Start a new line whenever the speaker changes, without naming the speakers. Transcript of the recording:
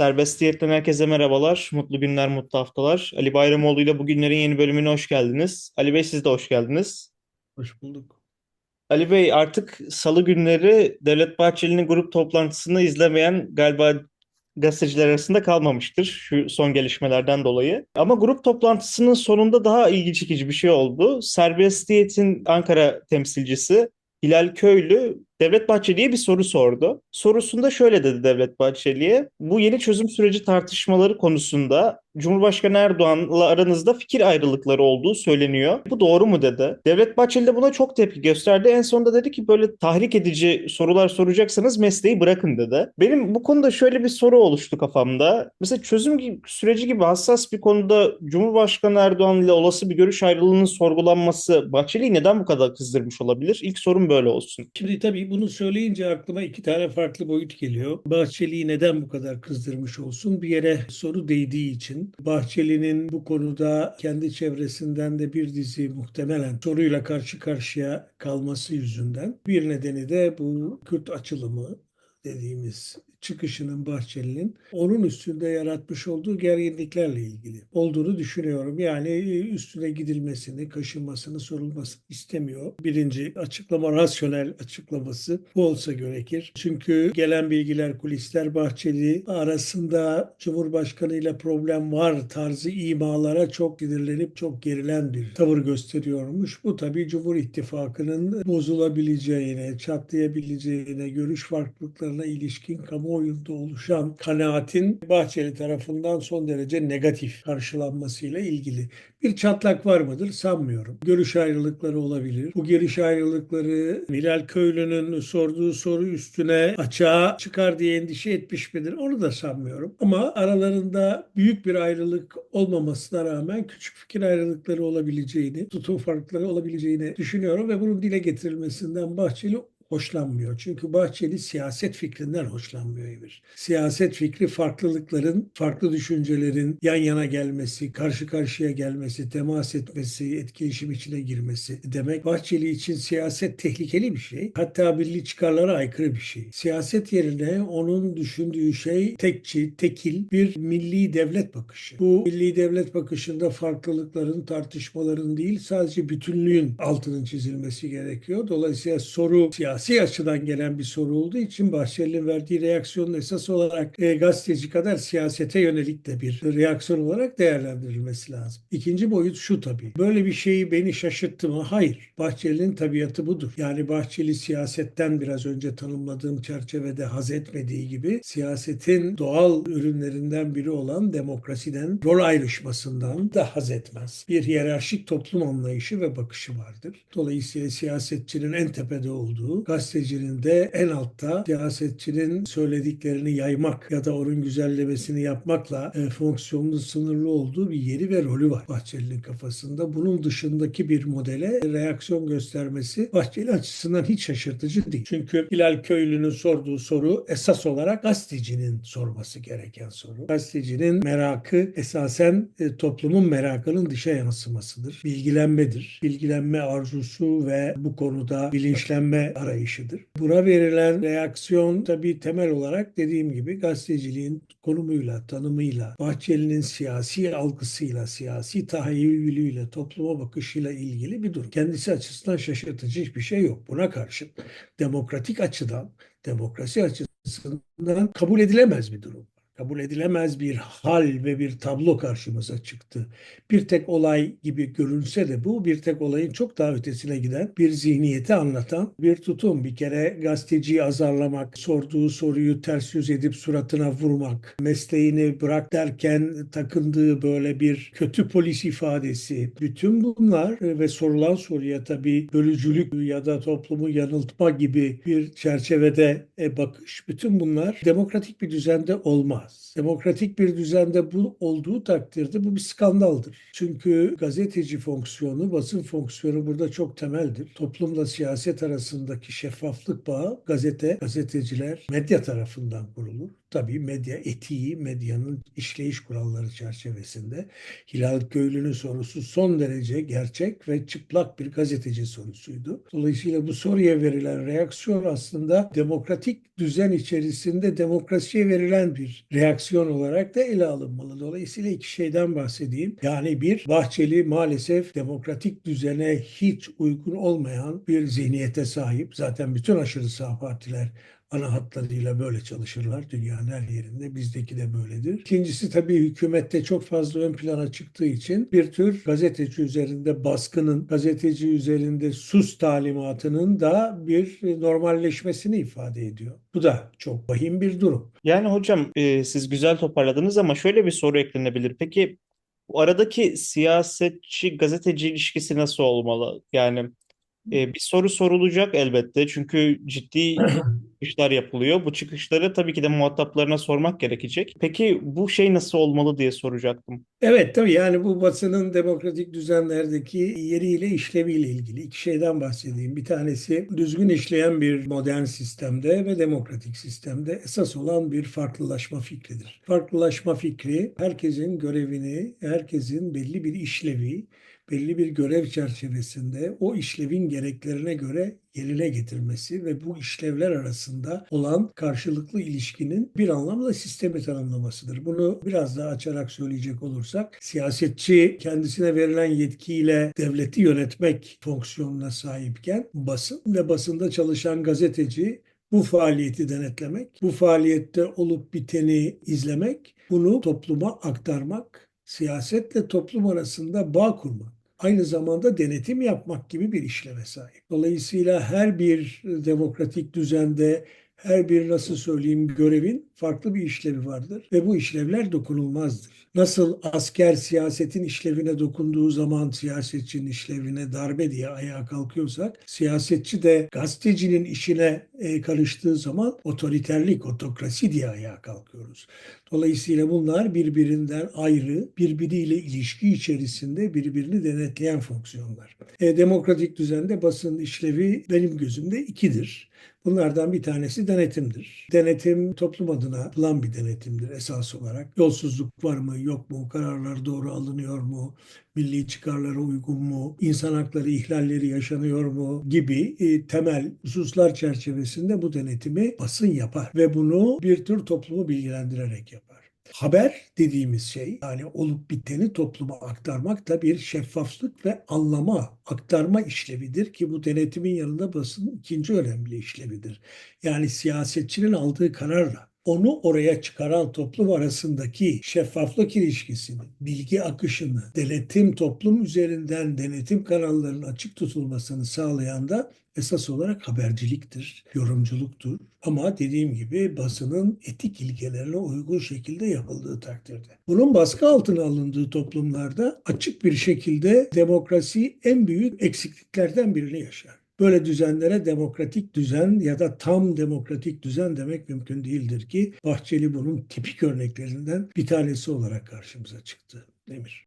Serbestiyetten herkese merhabalar. Mutlu günler, mutlu haftalar. Ali Bayramoğlu ile bugünlerin yeni bölümüne hoş geldiniz. Ali Bey siz de hoş geldiniz.
Hoş bulduk.
Ali Bey artık salı günleri Devlet Bahçeli'nin grup toplantısını izlemeyen galiba gazeteciler arasında kalmamıştır şu son gelişmelerden dolayı. Ama grup toplantısının sonunda daha ilgi çekici bir şey oldu. Serbestiyet'in Ankara temsilcisi Hilal Köylü Devlet Bahçeli'ye bir soru sordu. Sorusunda şöyle dedi Devlet Bahçeli'ye. Bu yeni çözüm süreci tartışmaları konusunda Cumhurbaşkanı Erdoğan'la aranızda fikir ayrılıkları olduğu söyleniyor. Bu doğru mu dedi. Devlet Bahçeli de buna çok tepki gösterdi. En sonunda dedi ki böyle tahrik edici sorular soracaksanız mesleği bırakın dedi. Benim bu konuda şöyle bir soru oluştu kafamda. Mesela çözüm süreci gibi hassas bir konuda Cumhurbaşkanı Erdoğan ile olası bir görüş ayrılığının sorgulanması Bahçeli'yi neden bu kadar kızdırmış olabilir? İlk sorum böyle olsun.
Şimdi tabii bunu söyleyince aklıma iki tane farklı boyut geliyor. Bahçeli'yi neden bu kadar kızdırmış olsun? Bir yere soru değdiği için. Bahçeli'nin bu konuda kendi çevresinden de bir dizi muhtemelen soruyla karşı karşıya kalması yüzünden. Bir nedeni de bu Kürt açılımı dediğimiz çıkışının Bahçeli'nin onun üstünde yaratmış olduğu gerginliklerle ilgili olduğunu düşünüyorum. Yani üstüne gidilmesini, kaşınmasını, sorulmasını istemiyor. Birinci açıklama, rasyonel açıklaması bu olsa gerekir. Çünkü gelen bilgiler, kulisler Bahçeli arasında Cumhurbaşkanı ile problem var tarzı imalara çok sinirlenip çok gerilen bir tavır gösteriyormuş. Bu tabii Cumhur İttifakı'nın bozulabileceğine, çatlayabileceğine, görüş farklılıklarına ilişkin kamuoyunda oluşan kanaatin Bahçeli tarafından son derece negatif karşılanmasıyla ilgili. Bir çatlak var mıdır? Sanmıyorum. Görüş ayrılıkları olabilir. Bu görüş ayrılıkları Hilal Köylü'nün sorduğu soru üstüne açığa çıkar diye endişe etmiş midir? Onu da sanmıyorum. Ama aralarında büyük bir ayrılık olmamasına rağmen küçük fikir ayrılıkları olabileceğini, tutum farkları olabileceğini düşünüyorum ve bunun dile getirilmesinden Bahçeli hoşlanmıyor. Çünkü Bahçeli siyaset fikrinden hoşlanmıyor Emir. Siyaset fikri farklılıkların, farklı düşüncelerin yan yana gelmesi, karşı karşıya gelmesi, temas etmesi, etkileşim içine girmesi demek. Bahçeli için siyaset tehlikeli bir şey. Hatta milli çıkarlara aykırı bir şey. Siyaset yerine onun düşündüğü şey tekçi, tekil bir milli devlet bakışı. Bu milli devlet bakışında farklılıkların, tartışmaların değil sadece bütünlüğün altının çizilmesi gerekiyor. Dolayısıyla soru siyasi açıdan gelen bir soru olduğu için Bahçeli'nin verdiği reaksiyonun esas olarak e, gazeteci kadar siyasete yönelik de bir reaksiyon olarak değerlendirilmesi lazım. İkinci boyut şu tabii. Böyle bir şeyi beni şaşırttı mı? Hayır. Bahçeli'nin tabiatı budur. Yani Bahçeli siyasetten biraz önce tanımladığım çerçevede haz etmediği gibi siyasetin doğal ürünlerinden biri olan demokrasiden, rol ayrışmasından da haz etmez. Bir hiyerarşik toplum anlayışı ve bakışı vardır. Dolayısıyla siyasetçinin en tepede olduğu, gazetecinin de en altta siyasetçinin söylediklerini yaymak ya da onun güzellemesini yapmakla e, fonksiyonlu sınırlı olduğu bir yeri ve rolü var Bahçeli'nin kafasında. Bunun dışındaki bir modele reaksiyon göstermesi Bahçeli açısından hiç şaşırtıcı değil. Çünkü Hilal Köylü'nün sorduğu soru esas olarak gazetecinin sorması gereken soru. Gazetecinin merakı esasen e, toplumun merakının dışa yansımasıdır. Bilgilenmedir. Bilgilenme arzusu ve bu konuda bilinçlenme arayışıdır. Buna verilen reaksiyon tabii temel olarak dediğim gibi gazeteciliğin konumuyla, tanımıyla, Bahçeli'nin siyasi algısıyla, siyasi tahayyülüyle, topluma bakışıyla ilgili bir durum. Kendisi açısından şaşırtıcı hiçbir şey yok. Buna karşın demokratik açıdan, demokrasi açısından kabul edilemez bir durum kabul edilemez bir hal ve bir tablo karşımıza çıktı. Bir tek olay gibi görünse de bu bir tek olayın çok daha ötesine giden bir zihniyeti anlatan bir tutum. Bir kere gazeteciyi azarlamak, sorduğu soruyu ters yüz edip suratına vurmak, mesleğini bırak derken takındığı böyle bir kötü polis ifadesi. Bütün bunlar ve sorulan soruya tabii bölücülük ya da toplumu yanıltma gibi bir çerçevede e, bakış. Bütün bunlar demokratik bir düzende olmaz. Demokratik bir düzende bu olduğu takdirde bu bir skandaldır. Çünkü gazeteci fonksiyonu, basın fonksiyonu burada çok temeldir. Toplumla siyaset arasındaki şeffaflık bağı gazete, gazeteciler, medya tarafından kurulur. Tabii medya etiği, medyanın işleyiş kuralları çerçevesinde. Hilal Köylü'nün sorusu son derece gerçek ve çıplak bir gazeteci sorusuydu. Dolayısıyla bu soruya verilen reaksiyon aslında demokratik düzen içerisinde demokrasiye verilen bir reaksiyon olarak da ele alınmalı. Dolayısıyla iki şeyden bahsedeyim. Yani bir, Bahçeli maalesef demokratik düzene hiç uygun olmayan bir zihniyete sahip. Zaten bütün aşırı sağ partiler ana hatlarıyla böyle çalışırlar dünyanın her yerinde. Bizdeki de böyledir. İkincisi tabii hükümette çok fazla ön plana çıktığı için bir tür gazeteci üzerinde baskının, gazeteci üzerinde sus talimatının da bir normalleşmesini ifade ediyor. Bu da çok vahim bir durum.
Yani hocam e, siz güzel toparladınız ama şöyle bir soru eklenebilir. Peki bu aradaki siyasetçi gazeteci ilişkisi nasıl olmalı? Yani e, bir soru sorulacak elbette çünkü ciddi çıkışlar yapılıyor. Bu çıkışları tabii ki de muhataplarına sormak gerekecek. Peki bu şey nasıl olmalı diye soracaktım.
Evet tabii yani bu basının demokratik düzenlerdeki yeriyle işleviyle ilgili iki şeyden bahsedeyim. Bir tanesi düzgün işleyen bir modern sistemde ve demokratik sistemde esas olan bir farklılaşma fikridir. Farklılaşma fikri herkesin görevini, herkesin belli bir işlevi, belli bir görev çerçevesinde o işlevin gereklerine göre yerine getirmesi ve bu işlevler arasında olan karşılıklı ilişkinin bir anlamda sistemi tanımlamasıdır. Bunu biraz daha açarak söyleyecek olursak siyasetçi kendisine verilen yetkiyle devleti yönetmek fonksiyonuna sahipken basın ve basında çalışan gazeteci bu faaliyeti denetlemek, bu faaliyette olup biteni izlemek, bunu topluma aktarmak, siyasetle toplum arasında bağ kurmak aynı zamanda denetim yapmak gibi bir işleve sahip. Dolayısıyla her bir demokratik düzende her bir nasıl söyleyeyim görevin farklı bir işlevi vardır ve bu işlevler dokunulmazdır. Nasıl asker siyasetin işlevine dokunduğu zaman siyasetçinin işlevine darbe diye ayağa kalkıyorsak, siyasetçi de gazetecinin işine e, karıştığı zaman otoriterlik, otokrasi diye ayağa kalkıyoruz. Dolayısıyla bunlar birbirinden ayrı, birbiriyle ilişki içerisinde birbirini denetleyen fonksiyonlar. E, demokratik düzende basın işlevi benim gözümde ikidir. Bunlardan bir tanesi denetimdir. Denetim toplum adına yapılan bir denetimdir esas olarak. Yolsuzluk var mı yok mu, kararlar doğru alınıyor mu, milli çıkarlara uygun mu, insan hakları ihlalleri yaşanıyor mu gibi e, temel hususlar çerçevesinde bu denetimi basın yapar ve bunu bir tür toplumu bilgilendirerek yapar. Haber dediğimiz şey yani olup biteni topluma aktarmak da bir şeffaflık ve anlama, aktarma işlevidir ki bu denetimin yanında basının ikinci önemli işlevidir. Yani siyasetçinin aldığı kararla onu oraya çıkaran toplum arasındaki şeffaflık ilişkisini, bilgi akışını, denetim toplum üzerinden denetim kanallarının açık tutulmasını sağlayan da esas olarak haberciliktir, yorumculuktur. Ama dediğim gibi basının etik ilkelerine uygun şekilde yapıldığı takdirde. Bunun baskı altına alındığı toplumlarda açık bir şekilde demokrasi en büyük eksikliklerden birini yaşar. Böyle düzenlere demokratik düzen ya da tam demokratik düzen demek mümkün değildir ki Bahçeli bunun tipik örneklerinden bir tanesi olarak karşımıza çıktı. Demir.